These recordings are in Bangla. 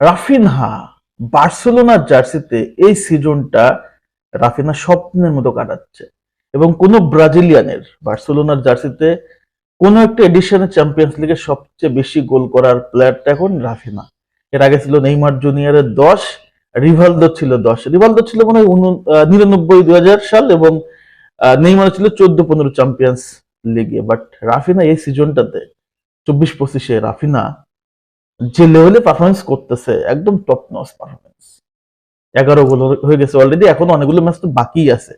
রাফিনহা বার্সেলোনার জার্সিতে এই সিজনটা রাফিনা স্বপ্নের মতো কাটাচ্ছে। এবং কোন ব্রাজিলিয়ানের বার্সেলোনার জার্সিতে কোন একটা এডিশনে চ্যাম্পিয়ন্স লিগে সবচেয়ে বেশি গোল করার প্লেয়ারটা এখন রাফিনা এর আগে ছিল নেইমার জুনিয়রের দশ, রিভালদো ছিল দশ। রিভালদো ছিল মনে হয় নিরানব্বই দুই সাল এবং নেইমার ছিল চোদ্দ পনেরো চ্যাম্পিয়ন্স লিগে বাট রাফিনা এই সিজনটাতে চব্বিশ পঁচিশে রাফিনা যে লেভেলে পারফরমেন্স করতেছে, একদম টপ নস পারফরমেন্স এগারো গোল হয়ে গেছে অলরেডি এখন অনেকগুলো ম্যাচ তো বাকি আছে।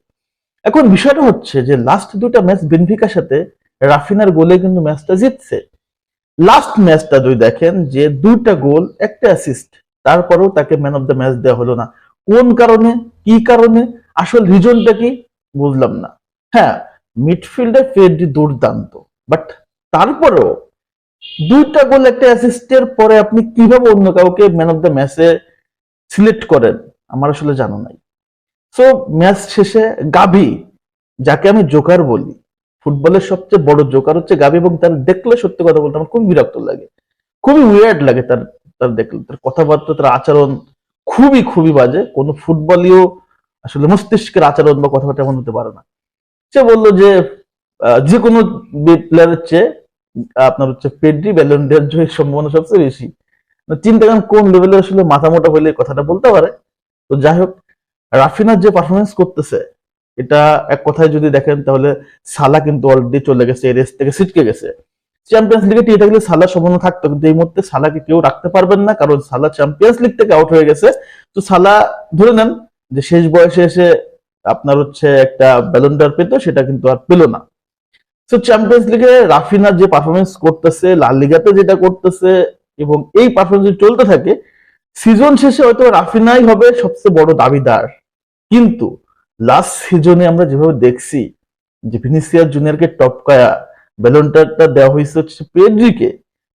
এখন বিষয়টা হচ্ছে যে লাস্ট দুটা ম্যাচ বেনফিকার সাথে, রাফিনার গোলে কিন্তু ম্যাচটা জিতছে। লাস্ট ম্যাচটা যদি দেখেন, যে দুইটা গোল, একটা অ্যাসিস্ট তারপরেও তাকে ম্যান অফ দ্য ম্যাচ দেওয়া হলো না। কোন কারণে? কি কারণে? আসল রিজনটা কি? বুঝলাম না। হ্যাঁ মিডফিল্ডে ফেডরি দুর্দান্ত বাট তারপরেও দুইটা গোল একটা অ্যাসিস্টের পরে আপনি কীভাবে অন্য কাউকে ম্যান অফ দ্য ম্যাচে সিলেক্ট করেন, আমার আসলে জানা নাই। সো ম্যাচ শেষে গাভি, যাকে আমি জোকার বলি ফুটবলের সবচেয়ে বড় জোকার হচ্ছে গাভি এবং তার দেখলে সত্যি কথা বলতে আমার খুব বিরক্ত লাগে। খুবই উইয়ার্ড লাগে তার তার দেখলে, তার কথাবার্তা, তার আচরণ খুবই খুবই বাজে। কোনো ফুটবলীয় আসলে মস্তিষ্কের আচরণ বা কথাবার্তা এমন হতে পারে না। সে বলল যে যে কোনো প্লেয়ারের চেয়ে আপনার হচ্ছে পেড্রি ব্যালন্ডের জয়ের সম্ভাবনা সবচেয়ে বেশি। চিন্তা করেন কোন লেভেলে আসলে মাথা মোটা হইলে কথাটা বলতে পারে। তো যাই হোক রাফিনার যে পারফরমেন্স করতেছে, এটা এক কথায় যদি দেখেন তাহলে সালা কিন্তু অলরেডি চলে গেছে, এই রেস থেকে ছিটকে গেছে। চ্যাম্পিয়ন্স লিগে টিকে থাকলে সালা সম্ভাবনা থাকতো, কিন্তু এই মুহূর্তে সালাকে কেউ রাখতে পারবেন না, কারণ সালা চ্যাম্পিয়ন্স লিগ থেকে আউট হয়ে গেছে। তো সালা, ধরে নেন যে শেষ বয়সে এসে আপনার হচ্ছে একটা ব্যালন্ডার পেতো, সেটা কিন্তু আর পেল না। তো চ্যাম্পিয়ন্স লিগে রাফিনা যে পারফরমেন্স করতেছে লা লিগাতে যেটা করতেছে এবং এই পারফরমেন্স চলতে থাকে সিজন শেষে হয়তো রাফিনাই হবে সবচেয়ে বড় দাবিদার। কিন্তু লাস্ট সিজনে আমরা যেভাবে দেখছি যে ভিনিসিয়াস জুনিয়রকে টপকায়া ব্যালন্ডারটা দেওয়া হয়েছে হচ্ছে পেড্রিকে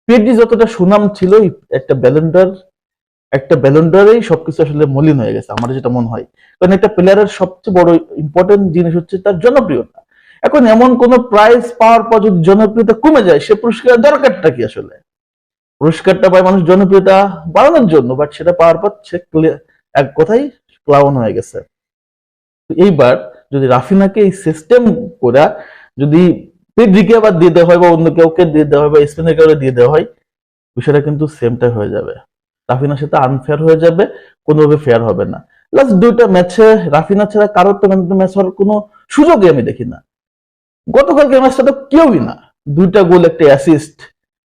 পেড্রি যতটা সুনাম ছিল একটা ব্যালন্ডার একটা ব্যালন্ডারেই সবকিছু আসলে মলিন হয়ে গেছে, আমার যেটা মনে হয়। কারণ একটা প্লেয়ারের সবচেয়ে বড় ইম্পর্টেন্ট জিনিস হচ্ছে তার জনপ্রিয়তা। এখন এমন কোন প্রাইজ পাওয়ার পর যদি জনপ্রিয়তা কমে যায়, সে পুরস্কারের দরকারটা কি আসলে? পুরস্কারটা পায় মানুষ জনপ্রিয়তা বাড়ানোর জন্য বাট সেটা পাওয়ার পর সে এক কথাই ক্লাউন হয়ে গেছে। এইবার যদি রাফিনাকে এই সিস্টেম করে যদি পেড্রিকে আবার দিয়ে দেওয়া হয় বা অন্য কাউকে দিয়ে দেওয়া হয় বা স্পেনের কাউকে দিয়ে দেওয়া হয়, বিষয়টা কিন্তু সেমটাই হয়ে যাবে। রাফিনার সাথে আনফেয়ার হয়ে যাবে, কোনোভাবে ফেয়ার হবে না। লাস্ট দুইটা ম্যাচে রাফিনা ছাড়া কারোর তো ম্যাচ হওয়ার কোনো সুযোগই আমি দেখি না। গতকালকে ম্যাচটা তো কেউই না। দুইটা গোল একটা অ্যাসিস্ট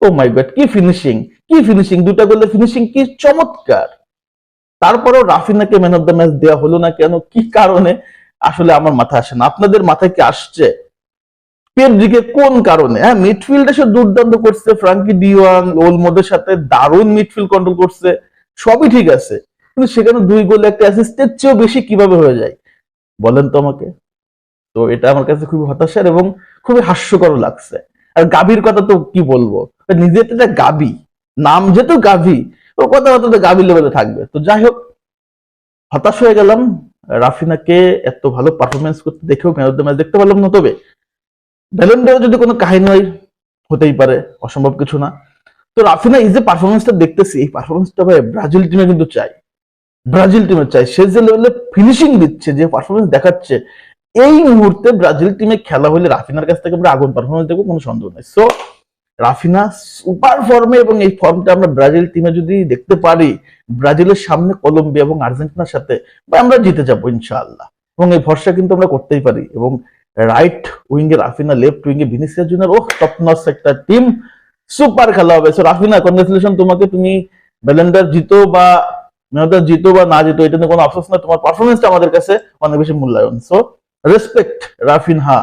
ও মাই গড কি ফিনিশিং কি ফিনিশিং দুইটা গোলের ফিনিশিং কি চমৎকার। তারপরেও রাফিনাকে ম্যান অফ দ্য ম্যাচ দেওয়া হলো না কেন? কি কারণে? আসলে আমার মাথায় আসে না। আপনাদের মাথায় কি আসছে? পেড্রিকে কোন কারণে? হ্যাঁ মিডফিল্ডে সে দুর্দান্ত করছে। ফ্রাঙ্কি ডিওয়াং ওলমোদের সাথে দারুণ মিডফিল্ড কন্ট্রোল করছে। সবই ঠিক আছে। কিন্তু সেখানে দুই গোল একটা অ্যাসিস্টের চেয়েও বেশি কীভাবে হয়ে যায়? বলেন তো আমাকে। তো এটা আমার কাছে খুবই হতাশার এবং খুবই হাস্যকর লাগছে। আর গাভীর কথা তো কি বলব? নিজে তো একটা গাভী। নাম যেহেতু গাভী ও কথাবার্তা তো গাভীর লেভেলে থাকবে। তো যাই হোক, হতাশ হয়ে গেলাম। রাফিনাকে এত ভালো পারফরমেন্স করতে দেখেও ম্যাচ ম্যাচ দেখতে পারলাম না, তবে ব্যালন্ডারে যদি কোনো কাহিনী হয়, হতেই পারে, অসম্ভব কিছু না। তো রাফিনা এই যে পারফরমেন্সটা দেখতেছি, এই পারফরমেন্সটা ভাই ব্রাজিল টিমে কিন্তু চাই। ব্রাজিল টিমে চাই। সে যে লেভেলে ফিনিশিং দিচ্ছে, যে পারফরমেন্স দেখাচ্ছে এই মুহূর্তে ব্রাজিল টিমে খেলা হলে রাফিনার কাছ থেকে আমরা আগুন পারফরমেন্স দেখব কোনো সন্দেহ নেই। সো রাফিনা সুপার ফর্মে এবং এই ফর্মটা আমরা ব্রাজিল টিমে যদি দেখতে পারি, ব্রাজিলের সামনে কলম্বিয়া এবং আর্জেন্টিনার সাথে, বা আমরা জিতে যাব ইনশাআল্লাহ। এবং এই ভরসা কিন্তু আমরা করতেই পারি। এবং রাইট উইঙ্গে রাফিনা লেফট উইঙ্গে ভিনিসিয়াস জুনিয়র ও টপ নস একটা টিম সুপার খেলা হবে। সো রাফিনা কংগ্রেচুলেশন তোমাকে। তুমি ব্যালেন্ডার জিতো বা মেয়দার জিতো বা না জিতো, এটা নিয়ে কোনো আফসোস না তোমার পারফরমেন্সটা আমাদের কাছে অনেক বেশি মূল্যায়ন। So respect Raphinha